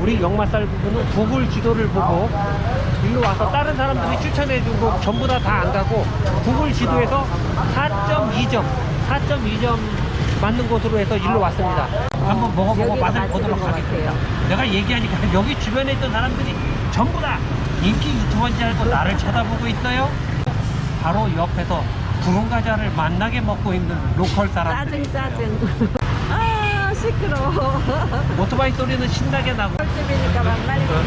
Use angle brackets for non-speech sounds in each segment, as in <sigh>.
우리 역마살 부부는 구글 지도를 보고 일로 와서 다른 사람들이 추천해준 곳 전부 다 다 안 가고 구글 지도에서 4.2점 4.2점 맞는 곳으로 해서 일로 왔습니다. 한번 먹어보고 맛을 보도록 것 하겠습니다. 내가 얘기하니까 <laughs> 여기 주변에 있던 사람들이 전부 다 인기 유튜버인 줄 알고 나를 쳐다보고 있어요. 바로 옆에서 구름 과자를 만나게 먹고 있는 로컬 사람들 짜증 짜증. 아 시끄러워 <laughs> 오토바이 소리는 신나게 나고 꿀집이니까 거니까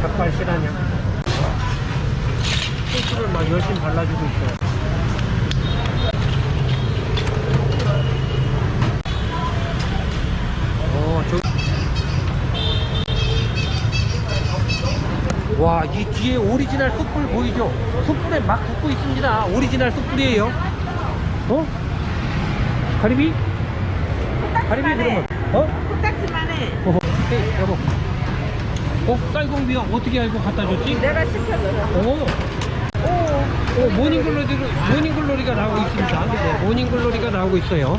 닭발 실하냐 소스를 막 열심히 발라주고 있어요 어, 저... 와, 이 뒤에 오리지널 숯불 보이죠? 숯불에 막 굽고 있습니다. 오리지널 숯불이에요. 어? 가리비? 가리비 그러면, 어? 코딱지만 해 어, 헤이, 여보. 어, 쌀공비야 어떻게 알고 갖다 줬지? 내가 시켰어 오, 오, 오 모닝글로리, 모닝글로리가 나오고 있습니다. 네, 모닝글로리가 나오고 있어요.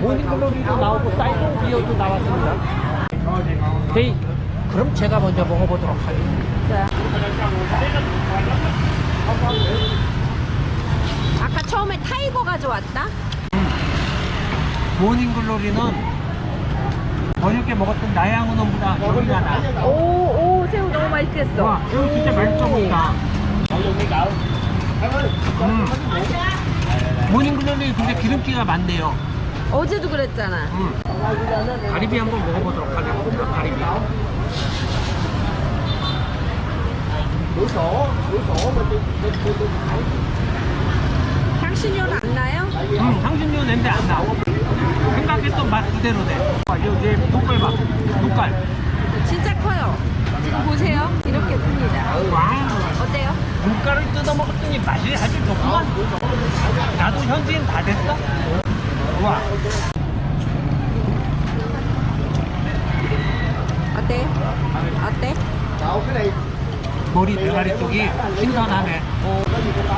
모닝글로리도 나오고 쌀공 비어도 나왔습니다. 헤이, 그럼 제가 먼저 먹어보도록 하겠습니다. 자. 아까 처음에 타이거 가져왔다? 모닝 글로리는 어저께 먹었던 나양우놈보다 여기가 나. 오, 오, 새우 너무 맛있겠어. 와, 이거 진짜 맛있어 보인다. 음. 모닝 글로리 근데 기름기가 많네요. 어제도 그랬잖아. 음. 가리비 한번 먹어보도록 하겠습니다. 가리비. 향신료는 안 나요? 음, 향신료 냄새 안 나. 생각했던 맛 그대로네. 아, 여기 녹갈 봐. 녹갈. 진짜 커요. 지금 보세요. 이렇게 큽니다. 와, 어때요? 녹갈을 뜯어 먹었더니 맛이 아주 좋구만. 나도 현지인 다 됐어. 와, 어때? 어때? 머리 대가리 쪽이 신선하네. 어,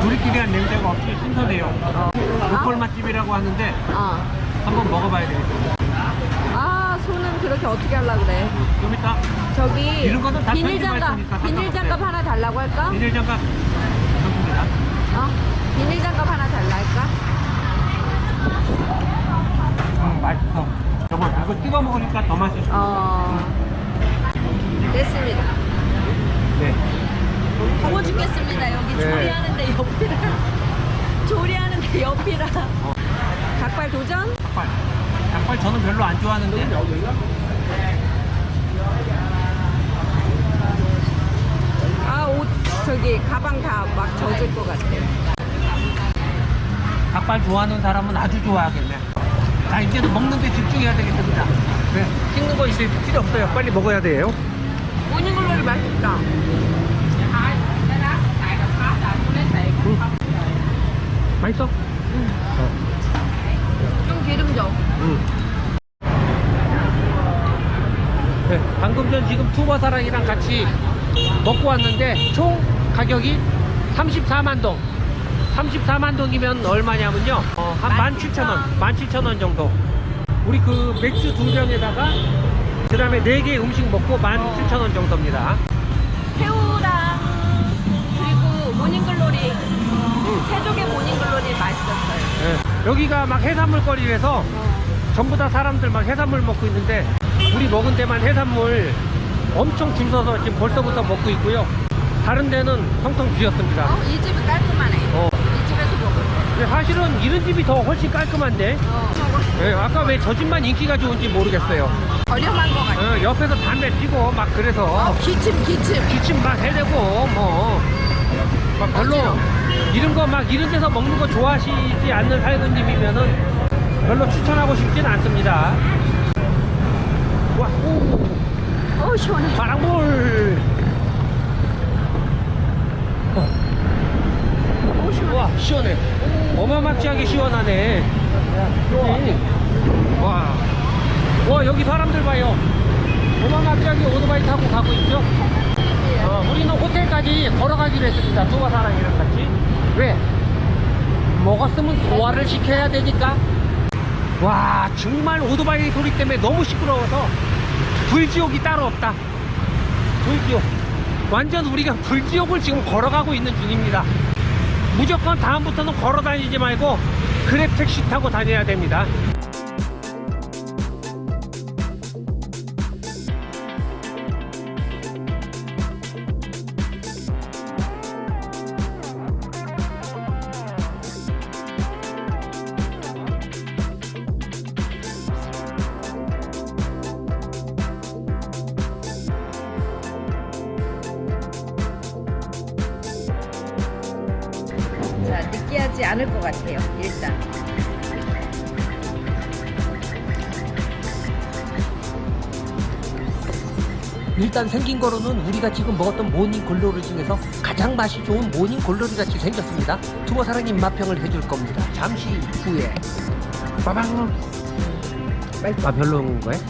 우리끼리 한 냄새가 없이 신선해요. 어. 로컬 맛집이라고 하는데 어. 한번 먹어봐야 되겠어. 아, 손은 그렇게 어떻게 하려고 그래. 좀 이따 저기 이런 거는 다 비닐 편집할 장갑, 테니까 비닐 상관없어요. 장갑 하나 달라고 할까? 비닐 장갑 좋습니다. 어? 비닐 장갑 하나 달라 할까? 음, 맛있어. 정말 이거 찍어 먹으니까 더 맛있어. 어. 됐습니다. 네. 더워 죽겠습니다. 여기 네. 조리하는데 옆이라. 조리하는데 옆이라. 어. 닭발 저는 별로 안 좋아하는데. 아, 옷, 저기, 가방 다 막 젖을 것 같아. 닭발 좋아하는 사람은 아주 좋아하겠네. 자, 이제는 먹는 데 집중해야 되겠습니다. 네. 찍는 거 있을 필요 없어요. 빨리 먹어야 돼요. 모닝글로리 맛있다. 맛있어? 좀 기름져. 응. 네, 전 지금 투버사랑이랑 같이 먹고 왔는데 총 가격이 34만 동. 34만 동이면 얼마냐면요. 어, 한 17,000원, 17,000원 정도. 우리 그 맥주 두 병에다가 그 다음에 네개 음식 먹고 17,000원 정도입니다. 새우랑 그리고 모닝글로리 응. 세족의 모닝글로리 맛있었어요. 네, 여기가 막 해산물 거리에서 전부 다 사람들 막 해산물 먹고 있는데 우리 먹은 데만 해산물 엄청 줄 서서 지금 벌써부터 먹고 있고요. 다른 데는 텅텅 비었습니다. 어? 이 집이 깔끔하네. 어. 이 집에서 먹을. 근데 사실은 이런 집이 더 훨씬 깔끔한데 어. 네, 아까 왜 저 집만 인기가 좋은지 모르겠어요. 저렴한 거 같아. 어, 옆에서 담배 피고 막 그래서 어, 기침, 기침. 기침 막 해대고 뭐. 막 별로 이런 거 막 이런 데서 먹는 거 좋아하시지 않는 살구님이면은 별로 추천하고 싶진 않습니다. 와, 오, 어, 시원해. 바람볼. 어, 시원해. 와, 시원해. 어마막지하게 시원하네. 와, 와 여기 사람들 봐요. 어마막지하게 오토바이 타고 가고 있죠. 어, 우리는 호텔까지 걸어가기로 했습니다. 투어 사랑이랑 같이. 왜? 먹었으면 소화를 시켜야 되니까. 와, 정말 오토바이 소리 때문에 너무 시끄러워서 불지옥이 따로 없다. 불지옥. 완전 우리가 불지옥을 지금 걸어가고 있는 중입니다. 무조건 다음부터는 걸어 다니지 말고 그랩 택시 타고 다녀야 됩니다. 자, 느끼하지 않을 것 같아요. 일단. 일단 생긴 거로는 우리가 지금 먹었던 모닝 골로리 중에서 가장 맛이 좋은 모닝 골로리 같이 생겼습니다. 투어 사랑님 맛평을 해줄 겁니다. 잠시 후에 빠방. 아 별로인 거예요?